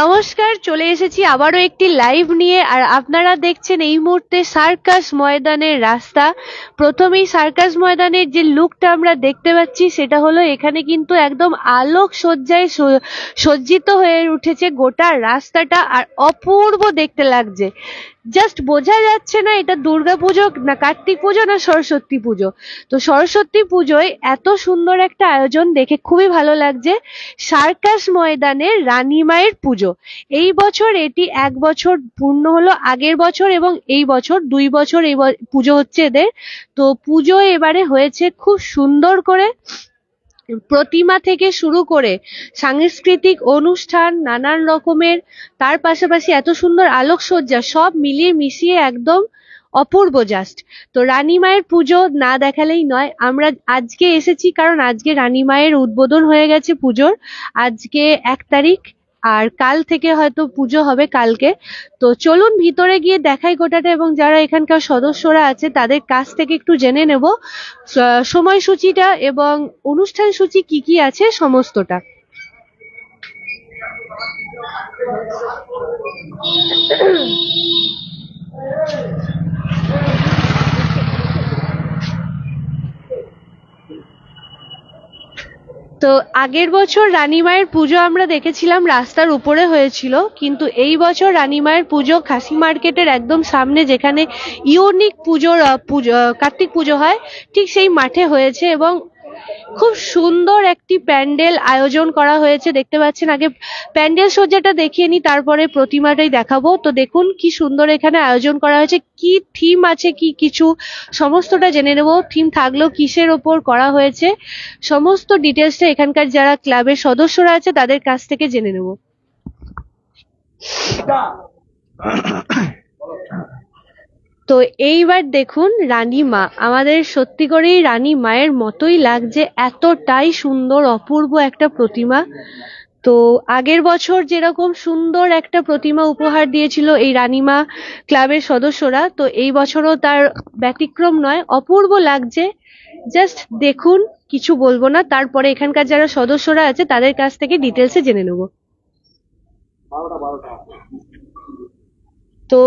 নমস্কার, চলে এসেছি আবারও একটি লাইভ নিয়ে, আর আপনারা দেখছেন এই মুহূর্তে সার্কাস ময়দানের রাস্তা। প্রথমেই সার্কাস ময়দানের যে লুকটা আমরা দেখতে পাচ্ছি, সেটা হলো এখানে কিন্তু একদম আলোক সজ্জায় সজ্জিত হয়ে উঠেছে গোটা রাস্তাটা, আর অপূর্ব দেখতে লাগছে। জাস্ট বোঝা যাচ্ছে না এটা দুর্গা পুজো না কার্তিক পুজো না সরস্বতী পুজো। তো সরস্বতী পুজোয় এত সুন্দর একটা আয়োজন দেখে খুবই ভালো লাগছে। সার্কাস ময়দানের রানীমায়ের পুজো। এই বছর এটি এক বছর পূর্ণ হলো, আগের বছর এবং এই বছর দুই বছর এই পুজো হচ্ছে এদের। তো পুজো এবারে হয়েছে খুব সুন্দর করে। প্রতিমা থেকে শুরু করে সাংস্কৃতিক অনুষ্ঠান, নানান রকমের, তার পাশাপাশি এত সুন্দর আলোকসজ্জা সব মিলিয়ে মিশিয়ে একদম অপূর্ব জাস্ট তো রানী মায়ের পুজো না দেখালেই নয়, আমরা আজকে এসেছি কারণ আজকে রানী মায়ের উদ্বোধন হয়ে গেছে পুজোর। আজকে এক তারিখ আর কাল থেকে হয়তো পুজো হবে কালকে। তো চলুন ভিতরে গিয়ে দেখাই গোটাটা এবং যারা এখানকার সদস্যরা আছে তাদের কাছ থেকে একটু জেনে নেব। সময়সূচিটা এবং অনুষ্ঠান সূচি কি কি আছে সমস্তটা। তো আগের বছর রানী মায়ের পুজো আমরা দেখেছিলাম, রাস্তার উপরে হয়েছিল, কিন্তু এই বছর রানী মায়ের পুজো খাসি মার্কেটের একদম সামনে যেখানে ইউনিক পুজোর পুজো কার্তিক পুজো হয়, ঠিক সেই মাঠে হয়েছে এবং খুব সুন্দর একটি প্যান্ডেল আয়োজন করা হয়েছে। দেখতে পাচ্ছেন, আগে প্যান্ডেল সজ্জাটা দেখিয়ে নি তারপরে প্রতিমাটাই দেখাবো। তো দেখুন কি সুন্দর এখানে আয়োজন করা হয়েছে। কি থিম আছে, কি কিছু, সমস্তটা জেনে নেব। থিম থাকলেও কিসের ওপর করা হয়েছে। সমস্ত ডিটেলসটা এখানকার যারা ক্লাবের সদস্যরা আছে, তাদের কাছ থেকে জেনে নেব। তো এইবার দেখুন রানী মা আমাদের সত্যি করেই রানী মায়ের মতোই লাগছে এতটাই সুন্দর অপূর্ব একটা প্রতিমা। তো আগের বছর যেরকম সুন্দর একটা প্রতিমা উপহার দিয়েছিল এই রানীমা ক্লাবের সদস্যরা তো এই বছরও তার ব্যতিক্রম নয় অপূর্ব লাগছে। জাস্ট দেখুন কিছু বলব না তারপরে এখানকার যারা সদস্যরা আছে তাদের কাছ থেকে ডিটেলসে জেনে নেব। তো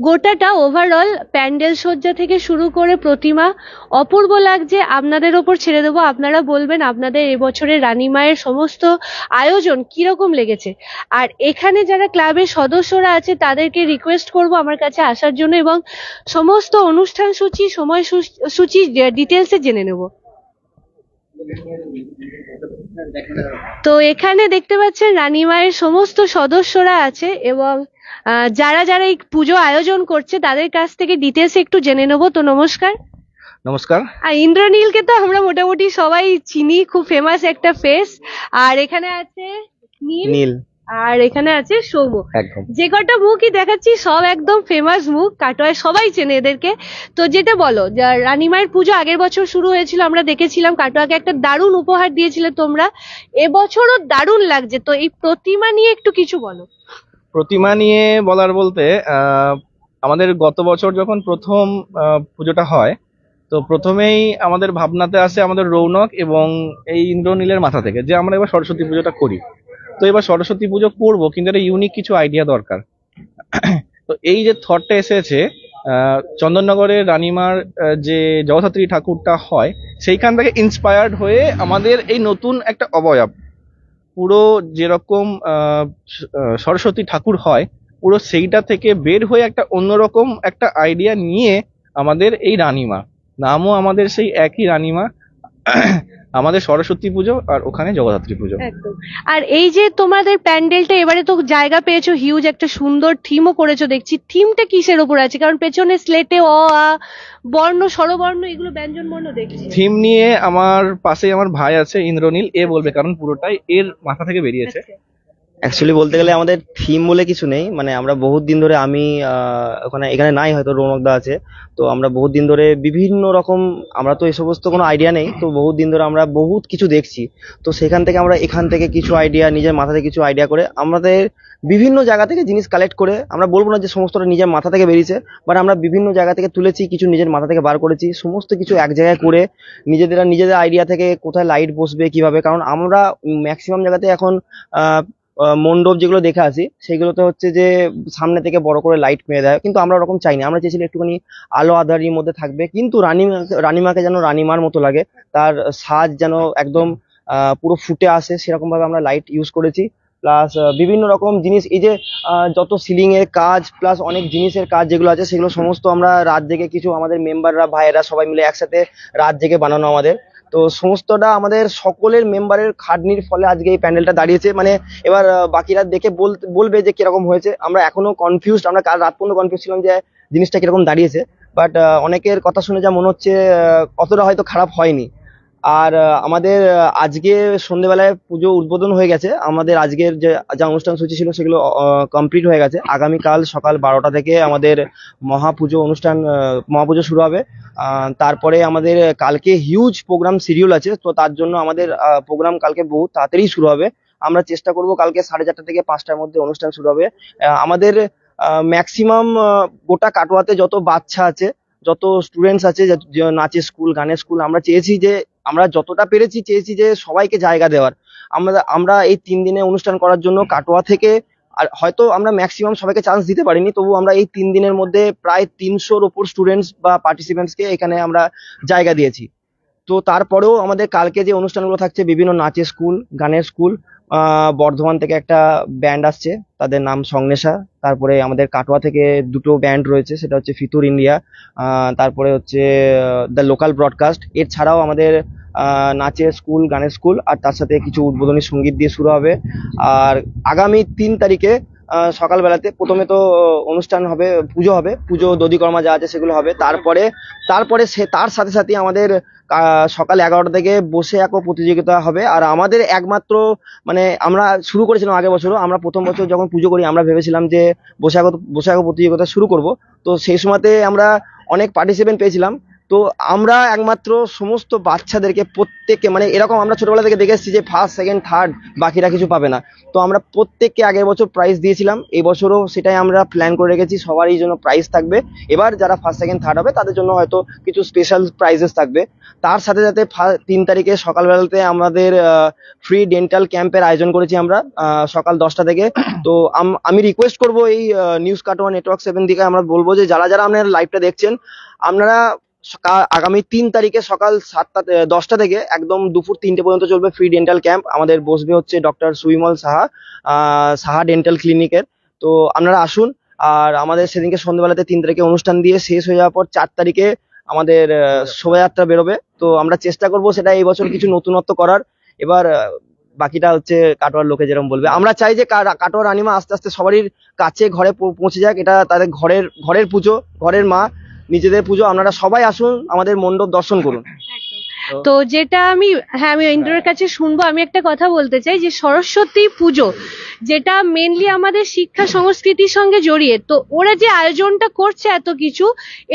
গোটাটা ওভারঅল প্যান্ডেল সজ্জা থেকে শুরু করে প্রতিমা। অপূর্ব লাগছে, আপনাদের ওপর ছেড়ে দেবো। আপনারা বলবেন, আপনাদের এবছরের রানী মায়ের সমস্ত আয়োজন কীরকম লেগেছে? আর এখানে যারা ক্লাবের সদস্যরা আছে, তাদেরকে রিকোয়েস্ট করব আমার কাছে আসার জন্য এবং সমস্ত অনুষ্ঠান সূচি সময় সূচ- ডিটেলসে জেনে নেব। তো এখানে দেখতে পাচ্ছেন রানী মায়ের সমস্ত সদস্যরা আছে এবং যারা যারা এই পুজো আয়োজন করছে তাদের কাছ থেকে ডিটেলস একটু জেনে নেব। তো নমস্কার। নমস্কার। আর ইন্দ্রনীলকে তো আমরা মোটামুটি সবাই চিনি খুব ফেমাস একটা ফেস আর এখানে আছে নীল। নীল। আর এখানে আছে একদম। যে কটা মুখই দেখাচ্ছি সব একদম ফেমাস মুখ কাটোয়ায় সবাই চেনে এদেরকে। তো যেটা বলো যা রানীমায়ের পুজো আগের বছর শুরু হয়েছিল আমরা দেখেছিলাম কাটোয়াকে একটা দারুণ উপহার দিয়েছিলে তোমরা। এবছরও দারুণ লাগছে তো এই প্রতিমা নিয়ে একটু কিছু বলো। প্রতিমা নিয়ে বলার বলতে আমাদের গত বছর যখন প্রথম পুজোটা হয় তো প্রথমেই আমাদের ভাবনাতে আসে আমাদের রৌনক এবং এই ইন্দ্রনীলের মাথা থেকে যে আমরা এবার সরস্বতী পুজোটা করি। তো এবার সরস্বতী পুজো করব, কিন্তু একটা ইউনিক কিছু আইডিয়া দরকার। তো এই যে থটটা এসেছে চন্দননগরের রানীমার যে জগদ্ধাত্রী ঠাকুরটা হয়, সেইখান থেকে ইন্সপায়ার্ড হয়ে আমাদের এই নতুন একটা অবয়ব। পুরো যেরকম সরস্বতী ঠাকুর হয়, পুরো সেইটা থেকে বের হয়ে একটা অন্যরকম একটা আইডিয়া নিয়ে আমাদের এই রানীমা। নামও আমাদের সেই একই রানীমা। আমাদের সরস্বতী পুজো আর ওখানে জগদ্ধাত্রী পুজো। একদম। আর এই যে তোমাদের প্যান্ডেলটা এবারে তো জায়গা পেয়েছ হিউজ একটা সুন্দর থিমও করেছ দেখছি। থিমটা কিসের ওপর আছে? কারণ পেছনে স্লেটে অ আ বর্ণ স্বরবর্ণ এগুলো ব্যঞ্জন বর্ণ দেখছি। থিম নিয়ে আমার পাশে আমার ভাই আছে ইন্দ্রনীল। এ বলবে কারণ পুরোটাই এর মাথা থেকে বেরিয়েছে। আচ্ছা। অ্যাকচুয়ালি বলতে গেলে আমাদের থিম বলে কিছু নেই। মানে আমরা বহুত দিন ধরে আমি ওখানে, এখানে নাই হয়তো রৌনকদা আছে। তো আমরা বহুত দিন ধরে বিভিন্ন রকম, আমরা তো এই সমস্ত কোনো আইডিয়া নেই। তো বহুত দিন ধরে আমরা বহুত কিছু দেখছি। তো সেখান থেকে আমরা এখান থেকে কিছু আইডিয়া নিজের মাথা থেকে কিছু আইডিয়া করে আমাদের বিভিন্ন জায়গা থেকে জিনিস কালেক্ট করে, আমরা বলব না যে সমস্তটা নিজের মাথা থেকে বেরিয়েছে বাট আমরা বিভিন্ন জায়গা থেকে তুলেছি, কিছু নিজের মাথা থেকে বার করেছি। সমস্ত কিছু এক জায়গায় করে নিজেদের নিজেদের আইডিয়া থেকে কোথায় লাইট বসবে, কীভাবে? কারণ আমরা ম্যাক্সিমাম জায়গাতে এখন মণ্ডপ যেগুলো দেখে আসি, সেগুলোতে হচ্ছে যে সামনে থেকে বড় করে লাইট মেরে দেয়। কিন্তু আমরা ওরকম চাইনি। আমরা চেয়েছিলাম একটুখানি আলো আধারির মধ্যে থাকবে। কিন্তু রানীমা রানীমাকে যেন রানীমার মতো লাগে। তার সাজ যেন একদম পুরো ফুটে আসে সেরকম ভাবে আমরা লাইট ইউজ করেছি। প্লাস বিভিন্ন রকম জিনিস, এই যে যত সিলিং এর কাজ প্লাস অনেক জিনিসের কাজ যেগুলো আছে, সেগুলো সমস্ত আমরা রাত জেগে কিছু আমাদের মেম্বাররা ভাইয়েরা সবাই মিলে একসাথে রাত জেগে বানানো আমাদের। তো সমস্তটা আমাদের সকলের মেম্বারের খাটনির ফলে আজকে এই প্যান্ডেলটা দাঁড়িয়েছে। মানে এবার বাকিরা দেখে বল- বলবে যে কীরকম হয়েছে। আমরা এখনও কনফিউজড আমরা কাল রাত পর্যন্ত কনফিউজ ছিলাম যে জিনিসটা কীরকম দাঁড়িয়েছে। বাট অনেকের কথা শুনে যা মনে হচ্ছে অতটা হয়তো খারাপ হয়নি। আর আমাদের আজকে সন্ধেবেলায় পুজো উদ্বোধন হয়ে গেছে। আমাদের আজকের যে, যা অনুষ্ঠান সূচি ছিল সেগুলো কমপ্লিট হয়ে গেছে। আগামীকাল সকাল বারোটা থেকে আমাদের মহাপুজো অনুষ্ঠান মহাপুজো শুরু হবে। তারপরে আমাদের কালকে হিউজ প্রোগ্রাম শিডিউল আছে, তো তার জন্য আমাদের প্রোগ্রাম কালকে বহু তাড়াতাড়ি শুরু হবে। আমরা চেষ্টা করব কালকে সাড়ে চারটা থেকে পাঁচটার মধ্যে অনুষ্ঠান শুরু হবে। আমাদের ম্যাক্সিমাম গোটা কাটোয়াতে যত বাচ্চা আছে, যত স্টুডেন্টস আছে নাচের স্কুল গানের স্কুল আমরা চেয়েছি যে আমরা যতটা পেরেছি চেয়েছি যে সবাইকে জায়গা দেওয়ার। আমরা আমরা এই তিন দিনে অনুষ্ঠান করার জন্য কাটোয়া থেকে আর হয়তো আমরা ম্যাক্সিমাম সবাইকে চান্স দিতে পারিনি তবু আমরা এই তিন দিনের মধ্যে প্রায় তিনশোর ওপর স্টুডেন্টস বা পার্টিসিপেন্টসকে এখানে আমরা জায়গা দিয়েছি। তো তারপরেও আমাদের কালকে যে অনুষ্ঠানগুলো থাকছে বিভিন্ন নাচের স্কুল গানের স্কুল বর্ধমান থেকে একটা ব্যান্ড আসছে তাদের নাম সংনেশা। তারপরে আমাদের কাটোয়া থেকে দুটো ব্যান্ড রয়েছে সেটা হচ্ছে ফিতুর ইন্ডিয়া তারপরে হচ্ছে দ্য লোকাল ব্রডকাস্ট এছাড়াও আমাদের আহ, নাচের স্কুল গানের স্কুল আর তার সাথে কিছু উদ্বোধনী সংগীত দিয়ে শুরু হবে। আর আগামী তিন তারিখে সকালবেলাতে প্রথমে তো অনুষ্ঠান হবে পুজো হবে। পুজো দধিকর্মা যা আছে সেগুলো হবে। তারপরে তারপরে সে তার সাথে সাথে আমাদের সকাল এগারোটা থেকে বসে এক প্রতিযোগিতা হবে। আর আমাদের একমাত্র মানে আমরা শুরু করেছিলাম আগের বছরও, আমরা প্রথম বছর যখন পুজো করি, আমরা ভেবেছিলাম যে বসে এক বসে এক প্রতিযোগিতা শুরু করব। তো সেই সময়তে আমরা অনেক পার্টিসিপেন্ট পেয়েছিলাম। তো আমরা একমাত্র সমস্ত বাচ্চাদেরকে প্রত্যেককে মানে এরকম আমরা ছোটবেলা থেকে দেখে এসেছি যে ফার্স্ট সেকেন্ড থার্ড বাকিরা কিছু পাবে না। তো আমরা প্রত্যেককে আগের বছর প্রাইজ দিয়েছিলাম, এই বছরও সেটাই আমরা প্ল্যান করে রেখেছি, সবারই জন্য প্রাইজ থাকবে। এবার যারা ফার্স্ট সেকেন্ড থার্ড হবে, তাদের জন্য হয়তো কিছু স্পেশাল প্রাইজেস থাকবে। তার সাথে সাথে তিন তারিখে সকালবেলাতে আমাদের ফ্রি ডেন্টাল ক্যাম্পের আয়োজন করেছি আমরা সকাল দশটা থেকে। তো আমি রিকোয়েস্ট করব এই নিউজ কাটোয়া নেটওয়ার্ক সেভেন দিকে আমরা বলব যে, যারা যারা আপনারা লাইভটা দেখছেন, আপনারা আগামী তিন তারিখে সকাল সাতটা দশটা থেকে একদম দুপুর তিনটে পর্যন্ত চলবে ফ্রি ডেন্টাল ক্যাম্প আমাদের বসবে হচ্ছে ডক্টর সুইমল সাহা সাহা ডেন্টাল ক্লিনিকের তো আপনারা আসুন, আর আমাদের সেদিনকে সন্ধ্যেবেলাতে তিন তারিখে অনুষ্ঠান দিয়ে শেষ হয়ে যাওয়ার পর চার তারিখে আমাদের শোভাযাত্রা বেরোবে। তো আমরা চেষ্টা করব সেটা এই বছর কিছু নতুনত্ব করার। এবার বাকিটা হচ্ছে কাটোয়ার লোকে যেরকম বলবে। আমরা চাই যে কাটোয়ার রানিমা আস্তে আস্তে সবারই কাছে ঘরে পৌঁছে যাক। এটা তাদের ঘরের ঘরের পুজো, ঘরের মা। নিজেদের পুজো আপনারা সবাই আসুন আমাদের মণ্ডপ দর্শন করুন। তো যেটা আমি হ্যাঁ আমি ইন্দ্রের কাছে শুনব। আমি একটা কথা বলতে চাই যে সরস্বতী পুজো যেটা মেনলি আমাদের শিক্ষা সংস্কৃতির সঙ্গে জড়িয়ে তো ওরা যে আয়োজনটা করছে এত কিছু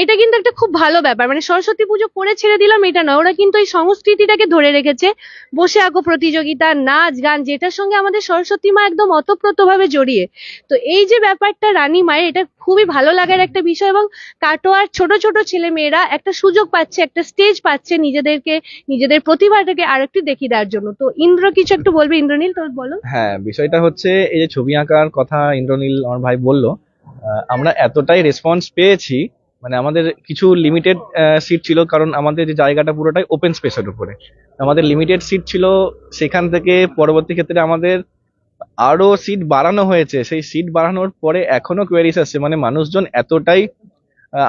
এটা কিন্তু একটা খুব ভালো ব্যাপার। মানে সরস্বতী পুজো করে ছেড়ে দিলাম এটা নয়। ওরা কিন্তু এই সংস্কৃতিটাকে ধরে রেখেছে। বসে আঁকো প্রতিযোগিতা নাচ গান যেটার সঙ্গে আমাদের সরস্বতী মা একদম অতপ্রতভাবে জড়িয়ে। তো এই যে ব্যাপারটা রানী মায়ের এটা খুবই ভালো লাগার একটা বিষয় এবং কাটোয়ার ছোট ছোট ছেলে মেয়েরা একটা সুযোগ পাচ্ছে একটা স্টেজ পাচ্ছে নিজেদেরকে নিজেদের প্রতিভাটাকে আরেকটু দেখিয়ে দেওয়ার জন্য। তো ইন্দ্র কিছু একটু বলবে? ইন্দ্রনীল, তো বলো। হ্যাঁ বিষয়টা হচ্ছে এই যে ছবি আঁকার কথা ইন্দ্রনীল আমার ভাই বলল আমরা এতটাই রেসপন্স পেয়েছি মানে আমাদের কিছু লিমিটেড সিট ছিল কারণ আমাদের যে জায়গাটা পুরোটাই ওপেন স্পেসের উপরে। আমাদের লিমিটেড সিট ছিল, সেখান থেকে পরবর্তী ক্ষেত্রে আমাদের আরও সিট বাড়ানো হয়েছে। সেই সিট বাড়ানোর পরে এখনও কোয়ারিস আসছে মানে মানুষজন এতটাই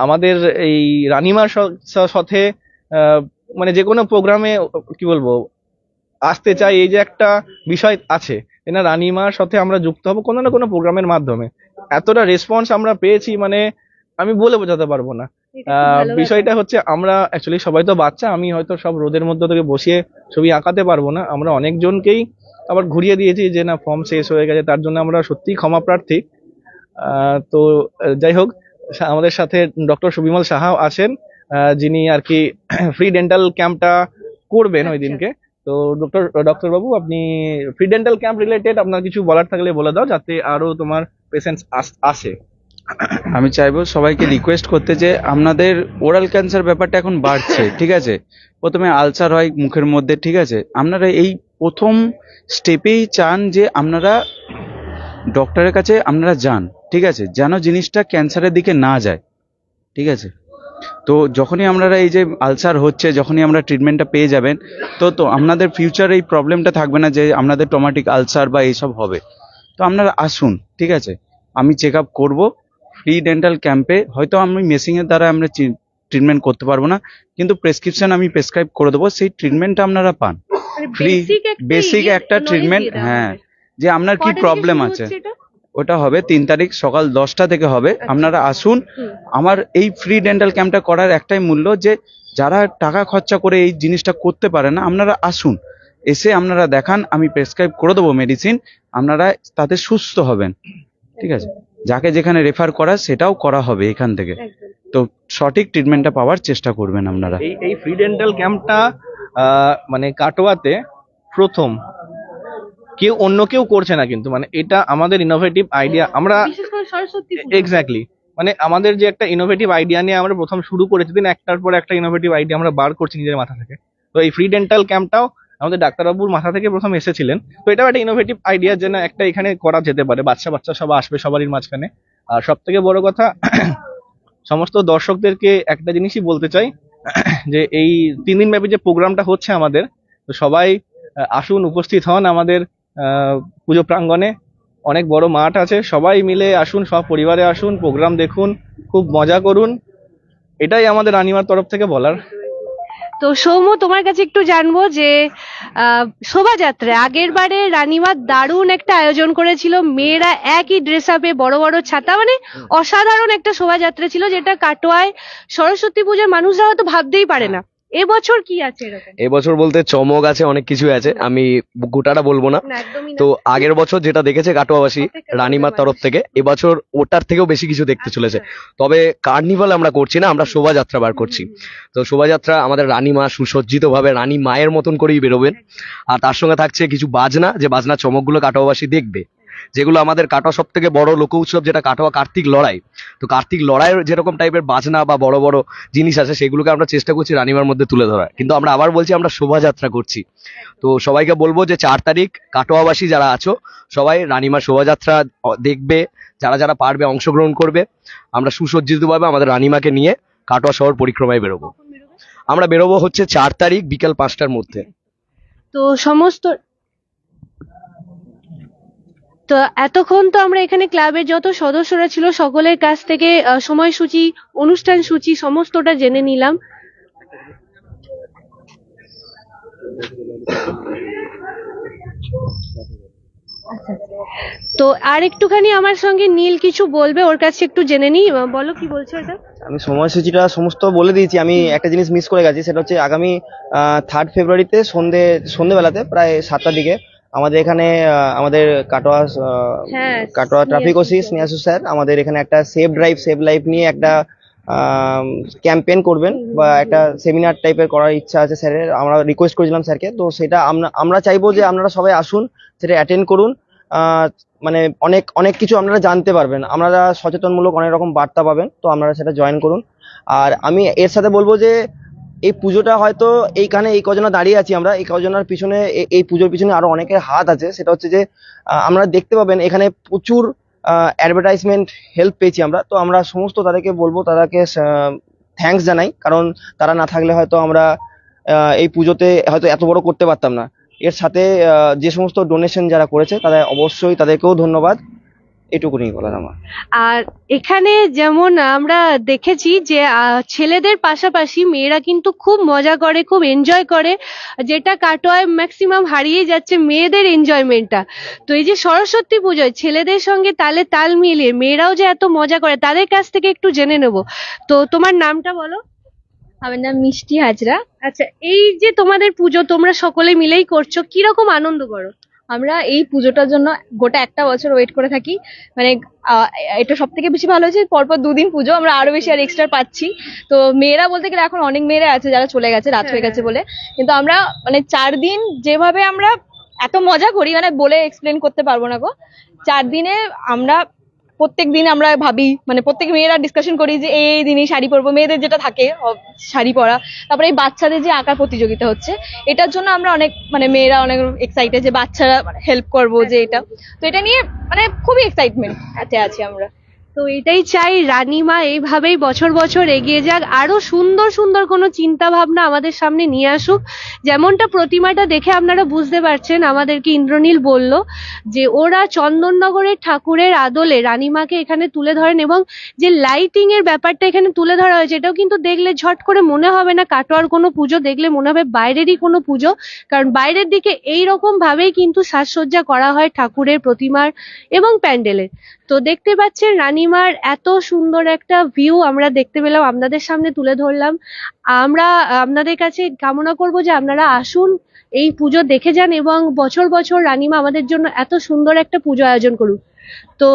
আমাদের এই রানিমার সাথে মানে যে কোনো প্রোগ্রামে কি বলব আসতে চাই এই যে একটা বিষয় আছে না রানিমার সাথে আমরা যুক্ত হব কোনো না কোনো প্রোগ্রামের মাধ্যমে। এতটা রেসপন্স আমরা পেয়েছি মানে আমি বলে বোঝাতে পারব না। বিষয়টা হচ্ছে আমরা অ্যাকচুয়ালি সবাই তো বাচ্চা আমি হয়তো সব রোদের মধ্যে থেকে বসিয়ে ছবি আঁকাতে পারব না। আমরা অনেকজনকেই আবার ঘুরিয়ে দিয়েছি যে না ফর্ম শেষ হয়ে গেছে তার জন্য আমরা সত্যিই ক্ষমা প্রার্থী। তো যাই হোক আমাদের সাথে ডক্টর সুবিমল সাহাও আছেন। যিনি আর কি ফ্রি ডেন্টাল ক্যাম্পটা করবেন ওই আচ্ছা। দিনকে তো ডক্টর ডক্টর বাবু আপনি ফ্রি ডেন্টাল ক্যাম্প রিলেটেড আপনার কিছু বলার থাকলে বলে দাও যাতে আরও তোমার পেশেন্টস আসে আমি চাইব সবাইকে রিকোয়েস্ট করতে যে আপনাদের ওরাল ক্যান্সার ব্যাপারটা এখন বাড়ছে ঠিক আছে? প্রথমে আলসার হয় মুখের মধ্যে ঠিক আছে? আপনারা এই প্রথম স্টেপেই চান যে আপনারা ডক্টরের কাছে আপনারা যান ঠিক আছে? যেন জিনিসটা ক্যান্সারের দিকে না যায় ঠিক আছে? তো যখনই আপনারা এই যে আলসার হচ্ছে যখনই আমরা ট্রিটমেন্টটা পেয়ে যাবেন তো তো আপনাদের ফিউচার এই প্রবলেমটা থাকবে না যে আপনাদের টমাটিক আলসার বা এইসব হবে। তো আপনারা আসুন ঠিক আছে? আমি চেক আপ করব ফ্রি ডেন্টাল ক্যাম্পে হয়তো আমি মেশিনের দ্বারা আমরা ট্রিটমেন্ট করতে পারব না কিন্তু প্রেসক্রিপশন আমি প্রেসক্রাইব করে দেবো সেই ট্রিটমেন্টটা আপনারা পান। ফ্রি বেসিক একটা ট্রিটমেন্ট হ্যাঁ, যে আপনার কি প্রবলেম আছে। ওটা হবে তিন তারিখ সকাল দশটা থেকে হবে। আপনারা আসুন। আমার এই ফ্রি ডেন্টাল ক্যাম্পটা করার একটাই মূল্য যে যারা টাকা খরচা করে এই জিনিসটা করতে পারে না আপনারা আসুন। এসে আপনারা দেখান আমি প্রেসক্রাইব করে দেবো মেডিসিন আপনারা তাতে সুস্থ হবেন। ঠিক আছে? যাকে যেখানে রেফার করা সেটাও করা হবে এখান থেকে। তো সঠিক ট্রিটমেন্টটা পাওয়ার চেষ্টা করবেন আপনারা। এই এই ফ্রি ডেন্টাল ক্যাম্পটা মানে কাটোয়াতে প্রথম। কেউ অন্য কেউ করছে না কিন্তু মানে এটা আমাদের ইনোভেটিভ আইডিয়া আমরা। এক্স্যাক্টলি মানে আমাদের যে একটা ইনোভেটিভ আইডিয়া নিয়ে আমরা প্রথম শুরু করেছি দিন একটার পর একটা ইনোভেটিভ আইডিয়া আমরা বার করছি নিজের মাথা থেকে। তো এই ফ্রি ডেন্টাল ক্যাম্পটাও আমাদের ডাক্তারবাবুর মাথা থেকে প্রথম এসেছিলেন। তো এটাও একটা ইনোভেটিভ আইডিয়া যে না একটা এখানে করা যেতে পারে বাচ্চা বাচ্চা সব আসবে সবারই মাঝখানে। আর সব থেকে বড় কথা সমস্ত দর্শকদেরকে একটা জিনিসই বলতে চাই যে এই তিন দিন ব্যাপী যে প্রোগ্রামটা হচ্ছে আমাদের তো সবাই আসুন উপস্থিত হন আমাদের পুজো প্রাঙ্গণে অনেক বড় মাঠ আছে। সবাই মিলে আসুন, সব পরিবারে আসুন, প্রোগ্রাম দেখুন, খুব মজা করুন। এটাই আমাদের রানিমার তরফ থেকে বলার। তো সৌম্য, তোমার কাছে একটু জানব যে শোভাযাত্রা আগের বারে রানীমা দারুণ একটা আয়োজন করেছিল। মেয়েরা একই ড্রেস আপে বড় বড় ছাতা মানে অসাধারণ একটা শোভাযাত্রা ছিল, যেটা কাটোয়ায় সরস্বতী পূজার মানুষরা হয়তো ভাবতেই পারে না। এবছর কি আছে এরকম? এবছর বলতে চমক আছে অনেক কিছু আছে। আমি গোটাটা বলব না। না একদমই না। তো আগের বছর যেটা দেখেছে কাটোয়াবাসী রানীমার তরফ থেকে এবছর ওটার থেকেও বেশি কিছু দেখতে চলেছে। তবে কার্নিভাল আমরা করছি না আমরা শোভাযাত্রা বার করছি। তো শোভাযাত্রা আমাদের রানীমা সুসজ্জিত ভাবে রানী মায়ের মতন করেই বেরোবেন। আর তার সঙ্গে থাকছে কিছু বাজনা যে বাজনা চমকগুলো কাটোয়াবাসী দেখবে। যেগুলো আমাদের কাটোয়া সব থেকে বড় লোক উৎসব যেটা কাটোয়া কার্তিক লড়াই। তো কার্তিক লড়াইয়ের যেরকম টাইপের বাজনা বা বড় বড় জিনিস আছে, সেগুলোকে আমরা চেষ্টা করছি রানিমার মধ্যে তুলে ধরার। কিন্তু আমরা আবার বলছি, আমরা শোভাযাত্রা করছি। তো সবাইকে বলব যে চার তারিখ, কাটোয়াবাসী যারা আছো, সবাই রানীমার শোভাযাত্রা দেখবে, যারা যারা পারবে অংশগ্রহণ করবে। আমরা সুসজ্জিতভাবে আমাদের রানিমাকে নিয়ে কাটোয়া শহর পরিক্রমায় বেরোবো। আমরা বেরোবো হচ্ছে চার তারিখ বিকাল পাঁচটার মধ্যে। তো সমস্ত তো এতক্ষণ তো আমরা এখানে ক্লাবের যত সদস্যরা ছিল সকলের কাছ থেকে সময়সূচি অনুষ্ঠান সূচি সমস্তটা জেনে নিলাম। তো আর একটুখানি আমার সঙ্গে নীল কিছু বলবে ওর কাছে একটু জেনে নিই। আহ, বলো কি বলছো এটা আমি সময়সূচিটা সমস্ত বলে দিয়েছি। আমি একটা জিনিস মিস করে গেছি সেটা হচ্ছে আগামী থার্ড ফেব্রুয়ারিতে সন্ধে সন্ধেবেলাতে প্রায় সাতটার দিকে আমাদের এখানে আমাদের কাটোয়া হ্যাঁ, Katwa traffic OC Snehasu sir. আমাদের এখানে একটা সেফ ড্রাইভ সেভ লাইফ নিয়ে একটা ক্যাম্পেইন করবেন বা একটা সেমিনার টাইপের করার ইচ্ছা আছে স্যারের। আমরা রিকোয়েস্ট করেছিলাম স্যারকে। তো সেটা আমরা আমরা চাইব যে আপনারা সবাই আসুন সেটা অ্যাটেন্ড করুন। মানে অনেক অনেক কিছু আপনারা জানতে পারবেন। আপনারা সচেতনমূলক অনেক রকম বার্তা পাবেন। তো আপনারা সেটা জয়েন করুন। আর আমি এর সাথে বলব যে এই পুজোটা হয়তো এইখানে এই কজনা দাঁড়িয়ে আছি আমরা। এই কজনার পিছনে এই পুজোর পিছনে আরও অনেকের হাত আছে। সেটা হচ্ছে যে আমরা দেখতে পাবেন এখানে প্রচুর অ্যাডভার্টাইজমেন্ট হেল্প পেয়েছি আমরা। তো আমরা সমস্ত তাদেরকে বলব, তাদেরকে থ্যাঙ্কস জানাই। কারণ তারা না থাকলে হয়তো আমরা এই পুজোতে হয়তো এত বড় করতে পারতাম না। এর সাথে যে সমস্ত ডোনেশন যারা করেছে, তারা অবশ্যই তাদেরকেও ধন্যবাদ। এটুকুনি বলার আমার। আর এখানে যেমন আমরা দেখেছি যে আহ, ছেলেদের পাশাপাশি মেয়েরা কিন্তু খুব মজা করে খুব এনজয় করে। যেটা কাটোয়ায় ম্যাক্সিমাম হারিয়ে যাচ্ছে মেয়েদের এনজয়মেন্টটা তো এই যে সরস্বতী পুজোয় ছেলেদের সঙ্গে তালে তাল মিলিয়ে মেয়েরাও যে এত মজা করে তাদের কাছ থেকে একটু জেনে নেব। তো তোমার নামটা বলো? আমার নাম মিষ্টি হাজরা। আচ্ছা এই যে তোমাদের পুজো তোমরা সকলে মিলেই করছ কীরকম আনন্দ করো? আমরা এই পুজোটার জন্য গোটা একটা বছর ওয়েট করে থাকি। মানে এটা সব থেকে বেশি ভালো হয়েছে পরপর দুদিন পুজো আমরা আরও বেশি আর এক্সট্রা পাচ্ছি। তো মেয়েরা বলতে গেলে এখন অনেক মেয়েরা আছে যারা চলে গেছে রাত হয়ে গেছে বলে। কিন্তু আমরা মানে চার দিন যেভাবে আমরা এত মজা করি মানে বলে এক্সপ্লেন করতে পারব না গো। চার দিনে আমরা প্রত্যেক দিন আমরা ভাবি মানে প্রত্যেক মেয়েরা ডিসকাশন করি যে এই দিনই শাড়ি পরবো, মেয়েদের যেটা থাকে শাড়ি পরা। তারপরে এই বাচ্চাদের যে আঁকার প্রতিযোগিতা হচ্ছে, এটার জন্য আমরা অনেক মানে মেয়েরা অনেক এক্সাইটেড যে বাচ্চারা হেল্প করব যে এটা। তো এটা নিয়ে মানে খুবই এক্সাইটমেন্ট আছি আমরা। তো এটাই চাই, রানীমা এইভাবেই বছর বছর এগিয়ে যাক। আরও সুন্দর সুন্দর কোনো চিন্তা ভাবনা আমাদের সামনে নিয়ে আসুক। যেমনটা প্রতিমাটা দেখে আপনারা বুঝতে পারছেন, আমাদেরকে ইন্দ্রনীল বলল যে ওরা চন্দননগরের ঠাকুরের আদলে রানীমাকে এখানে তুলে ধরেন এবং যে লাইটিং এর ব্যাপারটা এখানে তুলে ধরা হয়েছে, এটাও কিন্তু দেখলে ঝট করে মনে হবে না, কাটোয়ার কোনো পুজো দেখলে মনে হবে বাইরেরই কোনো পুজো। কারণ বাইরের দিকে এই রকম ভাবেই কিন্তু সাজসজ্জা করা হয় ঠাকুরের প্রতিমার এবং প্যান্ডেলের। তো দেখতে পাচ্ছেন রানীমার এত সুন্দর একটা ভিউ আমরা দেখতে পেলাম, আপনাদের সামনে তুলে ধরলাম। আমরা, আপনাদের কাছে কামনা করব যে আপনারা আসুন, এই পুজো দেখে যান এবং বছর বছর রানীমা আমাদের জন্য এত সুন্দর একটা পুজো আয়োজন করুক। তো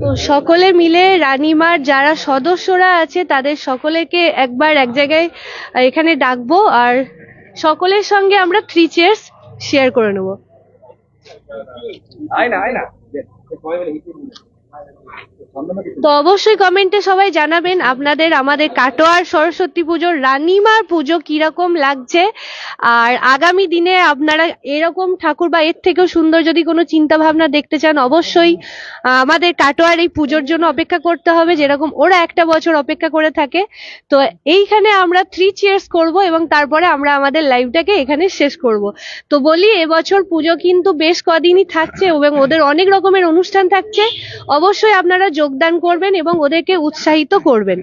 তো সকলে মিলে রানীমার যারা সদস্যরা আছে, তাদের সকলেকে একবার এক জায়গায় এখানে ডাকবো। আর সকলের সঙ্গে আমরা থ্রি চেয়ার্স শেয়ার করে নেব। তো অবশ্যই কমেন্টে সবাই জানাবেন আপনাদের আমাদের কাটোয়ার সরস্বতী পুজোর রানীমার পুজো কীরকম লাগছে। আর আগামী দিনে আপনারা এরকম ঠাকুর বা এর থেকেও সুন্দর যদি কোনো চিন্তা ভাবনা দেখতে চান, অবশ্যই আমাদের কাটোয়ার এই পুজোর জন্য অপেক্ষা করতে হবে, যেরকম ওরা একটা বছর অপেক্ষা করে থাকে। তো এইখানে আমরা থ্রি চেয়ার্স করব এবং তারপরে আমরা আমাদের লাইভটাকে এখানে শেষ করব। তো বলি, এবছর পুজো কিন্তু বেশ কদিনই থাকছে এবং ওদের অনেক রকমের অনুষ্ঠান থাকছে। অবশ্যই আপনারা যোগদান করবেন এবং ওদেরকে উৎসাহিত করবেন।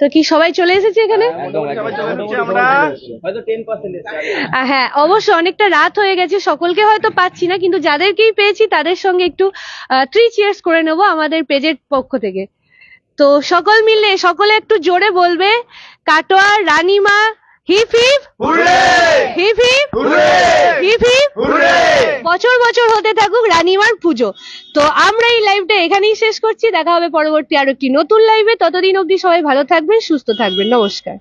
তো কি সবাই চলে এসেছে এখানে? হ্যাঁ অবশ্যই অনেকটা রাত হয়ে গেছে, সকলকে হয়তো পাচ্ছি না, কিন্তু যাদেরকেই পেয়েছি তাদের সঙ্গে একটু থ্রি চিয়ার্স করে নেব আমাদের পেজের পক্ষ থেকে। তো সকল মিলে, সকলে একটু জোরে বলবে কাটোয়ার রানীমা hip hip hip hip hip hip বছর বছর হতে থাকুক রানিমার পুজো। তো আমরা এই লাইভটা এখানেই শেষ করছি। দেখা হবে পরবর্তী আরও একটি নতুন লাইভে ততদিন অবধি সবাই ভালো থাকবেন সুস্থ থাকবেন। নমস্কার।